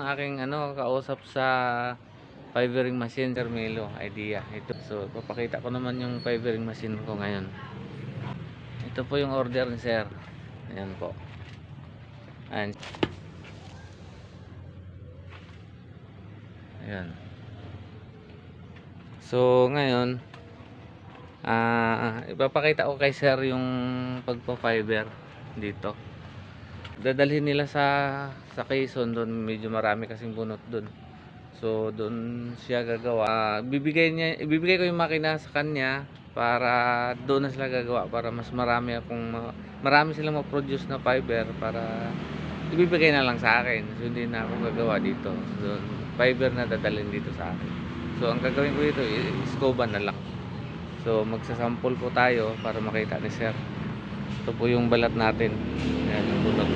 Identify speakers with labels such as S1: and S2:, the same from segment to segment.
S1: aking ano, kausap sa fibering machine, Carmelo, idea. Ito, so, papakita ko naman yung fibering machine ko ngayon. Ito po yung order ni sir. Ayan po. Ayan. Ayan. So, ngayon, ah ipapakita ko kay sir yung pagpa-fiber dito. Dadalhin nila sa sa Quezon doon, medyo marami kasing bunot doon. So, doon siya gagawa. Ah, bibigay niya, ibibigay ko yung makina sa kanya para doon na sila gagawa para mas marami akong ma- marami silang ma-produce na fiber para ibibigay na lang sa akin. So, hindi na ako gagawa dito. So, fiber na dadalhin dito sa akin. So, ang gagawin ko dito, i-scoba na lang. So, magsasample po tayo para makita ni Sir. Ito po yung balat natin. Ayan, yung bunot.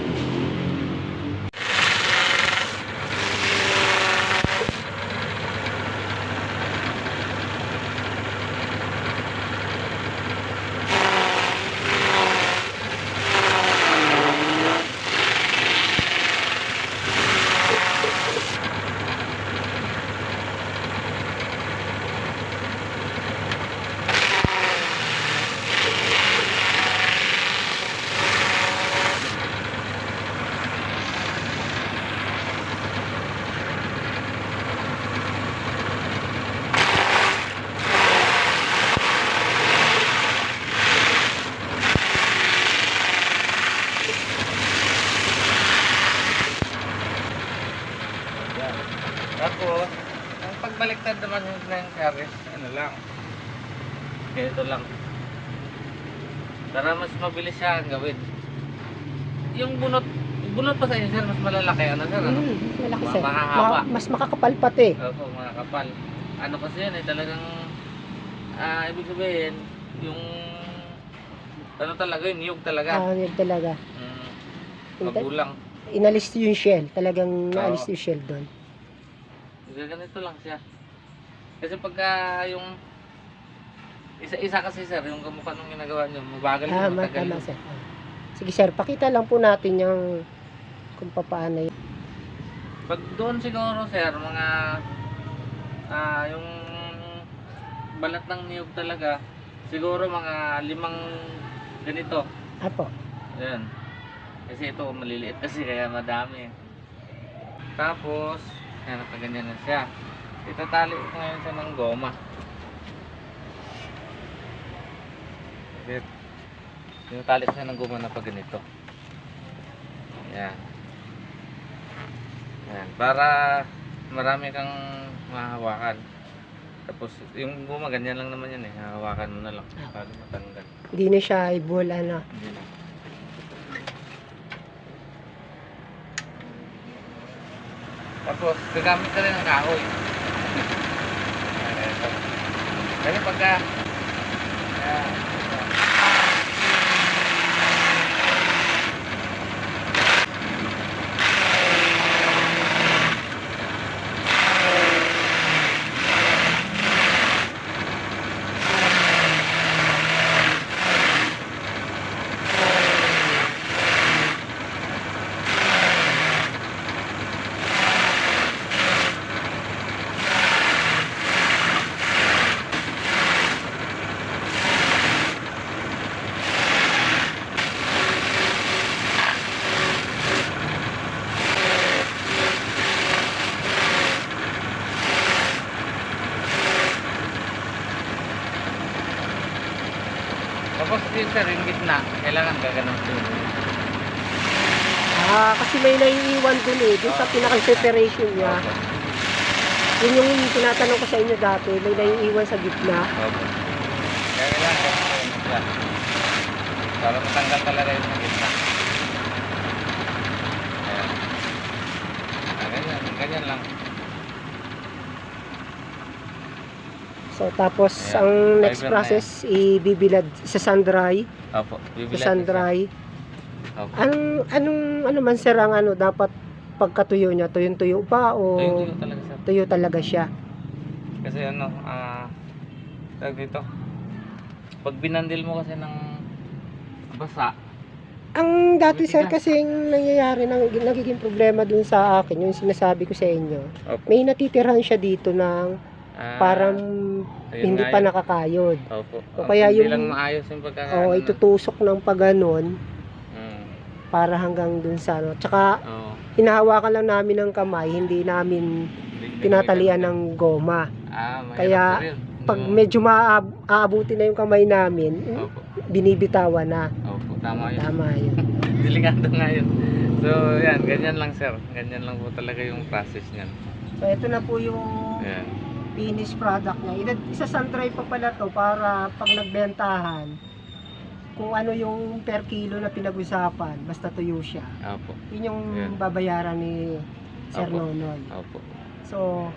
S1: Yan. Tapos, ang pagbaliktad naman ng carriage, ano lang. Ganito lang. Para mas mabilis siya ang gawin. Yung bunot, bunot pa sa inyo sir, mas malalaki. Ano sir? Ano?
S2: Mm, malaki
S1: Ma-
S2: sir.
S1: mahahaba.
S2: Ma- mas makakapal pati.
S1: Opo, mga kapal. Ano kasi yan eh, talagang, ah, ibig sabihin, yung, ano talaga yun, niyog talaga.
S2: Ah, yun talaga.
S1: Mm,
S2: Yung
S1: magulang.
S2: Inalis yung shell. Talagang naalis yung shell doon.
S1: Ganito lang siya. Kasi pagka yung isa-isa kasi sir, yung kamukha nung ginagawa nyo, mabagal
S2: Ah,
S1: yung
S2: ma-
S1: matagal.
S2: tama sir. Sige sir, pakita lang po natin yung kung paano yun.
S1: Pag doon siguro sir, mga ah yung balat ng niyog talaga, siguro mga limang ganito.
S2: Apo.
S1: Ayan. Kasi ito maliliit kasi kaya madami. Tapos, ayan, nakaganyan na siya. Itatali ko ngayon siya ng goma. Tinatali ko siya ng goma na pag ganito. Ayan. Ayan. Para marami kang mahawakan. Tapos, yung goma, ganyan lang naman yan eh. Hahawakan mo na lang para matanggal.
S2: Hindi na siya ibol ano.
S1: Hindi na. Tapos, gagamit ka rin ng kahoy. Kasi pagka... Ayan, ito. Tapos yun sir, yung gitna, kailangan gaganon din.
S2: Ah, kasi may naiiwan dun eh. Dun sa
S1: Ah.
S2: pinaka-separation niya. Yun yung tinatanong ko sa inyo dati. May naiiwan sa gitna.
S1: Opo. Kaya kailangan gaganon siya. Para matanggal talaga yung gitna. Ayan. Ah, ganyan, ganyan lang.
S2: So, tapos
S1: Ayan.
S2: ang next
S1: Fiber
S2: process, ibibilad sa sun dry.
S1: Opo,
S2: Sa
S1: bibilat
S2: sun dry.
S1: Opo.
S2: Anong, anong, ano man sir ang ano, dapat pagkatuyo niya, tuyong-tuyo ba o
S1: Tuyo-tuyo talaga sir.
S2: tuyo talaga siya?
S1: Kasi ano, ah, tawag dito. Pag binandil mo kasi ng basa,
S2: Ang dati sir kasing nangyayari, nang, nagiging problema dun sa akin, yung sinasabi ko sa inyo,
S1: Opo.
S2: may natitirahan siya dito ng
S1: Ah,
S2: parang
S1: ayun
S2: hindi
S1: nga
S2: pa
S1: yun.
S2: nakakayod.
S1: Opo.
S2: O kaya
S1: hindi
S2: yung-
S1: lang maayos yung pagkakaano.
S2: O itutusok ng paganon
S1: Mm.
S2: para hanggang dun sa ano. Tsaka
S1: Oo.
S2: hinahawakan lang namin ng kamay, hindi namin
S1: Hindi-
S2: tinatalian ng goma.
S1: Ah, mahirap
S2: Kaya,
S1: yun.
S2: Pag
S1: Oo.
S2: medyo maaab- aabutin na yung kamay namin,
S1: Opo.
S2: binibitawan na.
S1: Opo, tama yun.
S2: Tama yun.
S1: Delikado nga yun. So, yan, ganyan lang sir. Ganyan lang po talaga yung process niyan.
S2: So ito na po yung
S1: Yan.
S2: Finished product niya. Isa santry pa pala to para pag nagbentahan, kung ano yung per kilo na pinag-usapan, basta tuyo siya.
S1: Opo.
S2: Yun yung
S1: Yan.
S2: babayaran ni Sir
S1: Opo.
S2: Nonoy.
S1: Opo.
S2: So,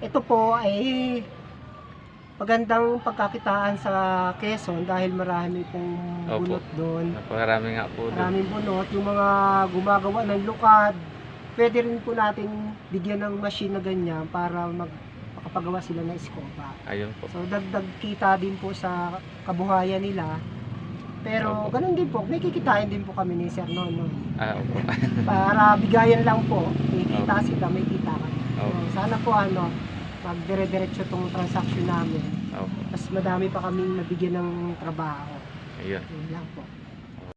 S2: ito po ay magandang pagkakitaan sa Quezon dahil marami pong
S1: Opo.
S2: bunot doon.
S1: Napakarami nga po doon.
S2: Maraming bunot. Yung mga gumagawa ng lukad, pwede rin po natin bigyan ng machine na ganyan para mag makapagawa sila ng eskopa.
S1: Ayun po.
S2: So dagdag kita din po sa kabuhayan nila. Pero
S1: Opo.
S2: ganun din po, may kikitain din po kami ni Sir Nono.
S1: Ah, opo.
S2: Para bigayan lang po, may kita sila, may kita kami. So,
S1: Opo.
S2: sana po ano, magdire-diretso tong transaction namin.
S1: Opo.
S2: Mas madami pa kaming mabigyan ng trabaho.
S1: Ayun.
S2: Yun lang po.